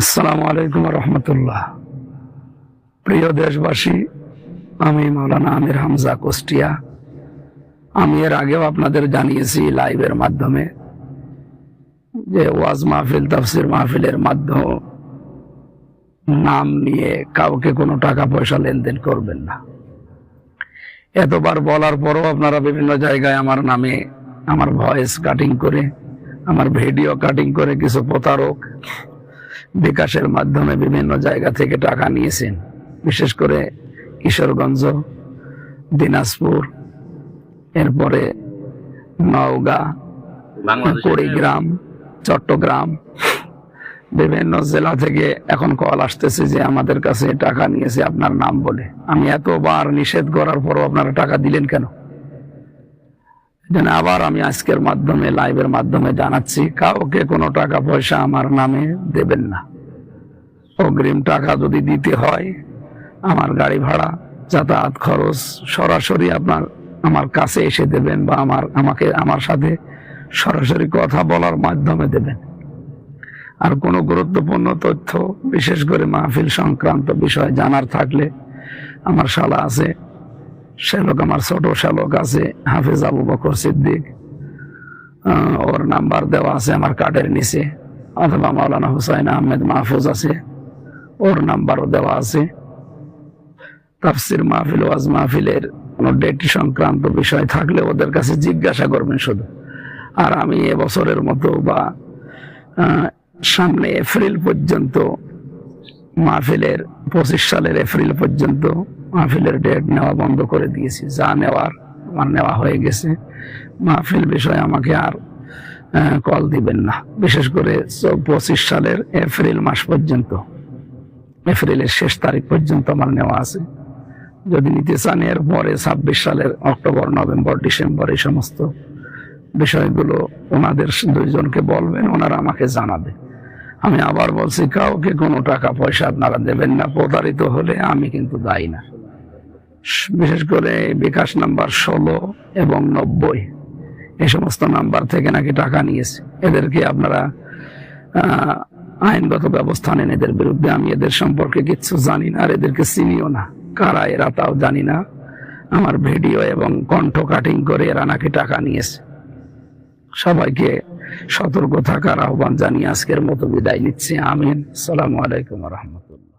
আসসালামু আলাইকুম রহমতুল্লাহ। প্রিয় দেশবাসী, আমি মৌলানা আমির হামজা কুষ্টিয়া। আমি এর আগেও আপনাদের জানিয়েছি লাইভের মাধ্যমে যে ওয়াজ মাহফিল, তাফসির মাহফিলের মাধ্যমে নাম নিয়ে কাউকে কোনো টাকা পয়সা লেনদেন করবেন না। এতবার বলার পরও আপনারা বিভিন্ন জায়গায় আমার নামে আমার ভয়েস কাটিং করে, আমার ভিডিও কাটিং করে কিছু প্রতারক বিকাশের মাধ্যমে বিভিন্ন জায়গা থেকে টাকা নিয়েছেন। বিশেষ করে কিশোরগঞ্জ দিনাজপুর এরপরে নওগাঁ কুড়িগ্রাম চট্টগ্রাম বিভিন্ন জেলা থেকে এখন কল আসতেছে যে আমাদের কাছে টাকা নিয়েছে আপনার নাম বলে। আমি এতবার নিষেধ করার পরও আপনারা টাকা দিলেন কেন? যেন আবার আমি আজকের মাধ্যমে লাইভের মাধ্যমে জানাচ্ছি, কাউকে কোনো টাকা পয়সা আমার নামে দেবেন না। অগ্রিম টাকা যদি দিতে হয়, আমার গাড়ি ভাড়া, যাতায়াত খরচ সরাসরি আপনার, আমার কাছে এসে দেবেন বা আমার, আমাকে, আমার সাথে সরাসরি কথা বলার মাধ্যমে দেবেন। আর কোনো গুরুত্বপূর্ণ তথ্য, বিশেষ করে মাহফিল সংক্রান্ত বিষয় জানার থাকলে আমার শালা আছে। শ্যালক আমার ছোট শ্যালক আছে, হাফিজ আবু বকর সিদ্দিক। ওর নাম্বার দেওয়া আছে আমার কার্ডের নিচে, অথবা মাওলানা হুসাইন আহমেদ মাহফুজ আছে, ওর নাম্বারও দেওয়া আছে। তাফসির মাহফিল, ওয়াজ মাহফিলের কোনো ডেট সংক্রান্ত বিষয় থাকলে ওদের কাছে জিজ্ঞাসা করবেন শুধু। আর আমি এবছরের মতো বা সামনে এপ্রিল পর্যন্ত, মাহফিলের পঁচিশ সালের এপ্রিল পর্যন্ত মাহফিলের ডেট নেওয়া বন্ধ করে দিয়েছি, যা নেওয়ার আমার নেওয়া হয়ে গেছে। মাহফিল বিষয়ে আমাকে আর কল দিবেন না। বিশেষ করে পঁচিশ সালের এপ্রিল মাস পর্যন্ত। এপ্রিলের শেষ তারিখ পর্যন্ত আমার নেওয়া আছে। যদি নিতে চান এর পরে ছাব্বিশ সালের অক্টোবর, নভেম্বর, ডিসেম্বর এই সমস্ত বিষয়গুলো ওনাদের দুইজনকে বলবেন, ওনারা আমাকে জানাবে। আমি আবার বলছি, কাউকে কোনো টাকা পয়সা আপনারা দেবেন না, প্রতারিত হলে আমি কিন্তু দায়ী না। বিশেষ করে বিকাশ নাম্বার ষোলো এবং নব্বই। এই সমস্ত নাম্বার থেকে নাকি টাকা নিয়েছে। এদেরকে আপনারা আইনগত ব্যবস্থা নেন এদের বিরুদ্ধে। আমি এদের সম্পর্কে কিচ্ছু জানি না আর এদেরকে চিনিও না। কারা এরা তাও জানি না। আমার ভিডিও এবং কণ্ঠ কাটিং করে এরা নাকি টাকা নিয়েছে। সবাইকে সতর্ক থাকার আহ্বান জানিয়ে আজকের মতো বিদায় নিচ্ছি। আমিন। সালামু আলাইকুম রহমতুল্লাহ।